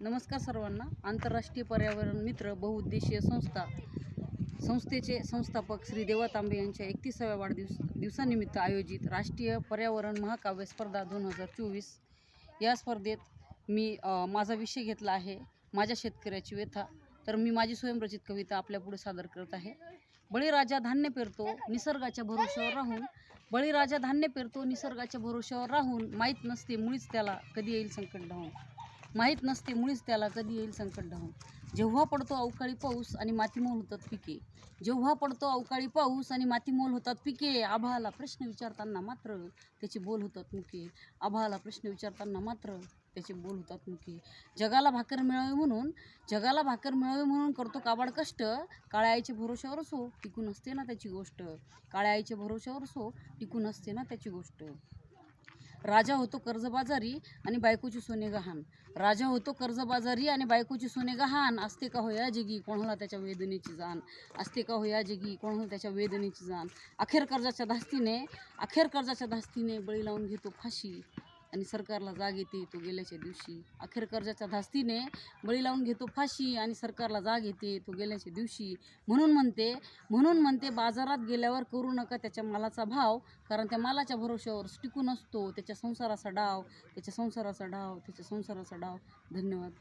नमस्कार सर्वांना. आंतरराष्ट्रीय पर्यावरण मित्र बहुउद्देशीय संस्था संस्थेचे संस्थापक श्री देवा तांबे यांच्या एकतीसाव्या वाढदिवस दिवसानिमित्त आयोजित राष्ट्रीय पर्यावरण महाकाव्य स्पर्धा दोन हजार चोवीस. या स्पर्धेत मी माझा विषय घेतला आहे माझ्या शेतकऱ्याची व्यथा. तर मी माझी स्वयंरचित कविता आपल्यापुढे सादर करत आहे. बळीराजा धान्य पेरतो निसर्गाच्या भरोश्यावर राहून. बळीराजा धान्य पेरतो निसर्गाच्या भरोश्यावर राहून. माहीत नसते मुळीच त्याला कधी येईल संकट धावून. माहीत नसते मुळीच त्याला कधी येईल संकट धावून. जेव्हा पडतो अवकाळी पाऊस आणि मातीमोल होतात पिके. जेव्हा पडतो अवकाळी पाऊस आणि मातीमोल होतात पिके आभाला प्रश्न विचारताना मात्र त्याचे बोल होतात मुके. आभाला प्रश्न विचारताना मात्र त्याचे बोल होतात मुके. जगाला भाकर मिळावे म्हणून जगाला भाकर मिळावे म्हणून करतो काबाड कष्ट काळ्या आईच्या भरोश्यावर असो टिकून असते ना त्याची गोष्ट. काळ्या आईच्या भरोश्यावर असो टिकून असते ना त्याची गोष्ट. राजा होतो कर्जबाजारी आणि बायकोची सोने गहाण. राजा होतो कर्जबाजारी आणि बायकोची सोने गहाण. असते का होया जिगी? कोणाला त्याच्या वेदनेची जाण? असते का होया जिगी? कोणाला त्याच्या वेदनेची जाण? अखेर कर्जाच्या धास्तीने अखेर कर्जाच्या धास्तीने बळी लावून घेतो फाशी. आणि सरकारला जाग येते तो गेल्याच्या दिवशी. अखेर कर्जाच्या धास्तीने बळी लावून घेतो फाशी आणि सरकारला जाग येते तो गेल्याच्या दिवशी. म्हणून म्हणते म्हणून म्हणते बाजारात गेल्यावर करू नका त्याच्या मालाचा भाव कारण त्या मालाच्या भरोश्यावर टिकून असतो त्याच्या संसाराचा डाव त्याच्या संसाराचा डाव त्याच्या संसाराचा डाव. धन्यवाद.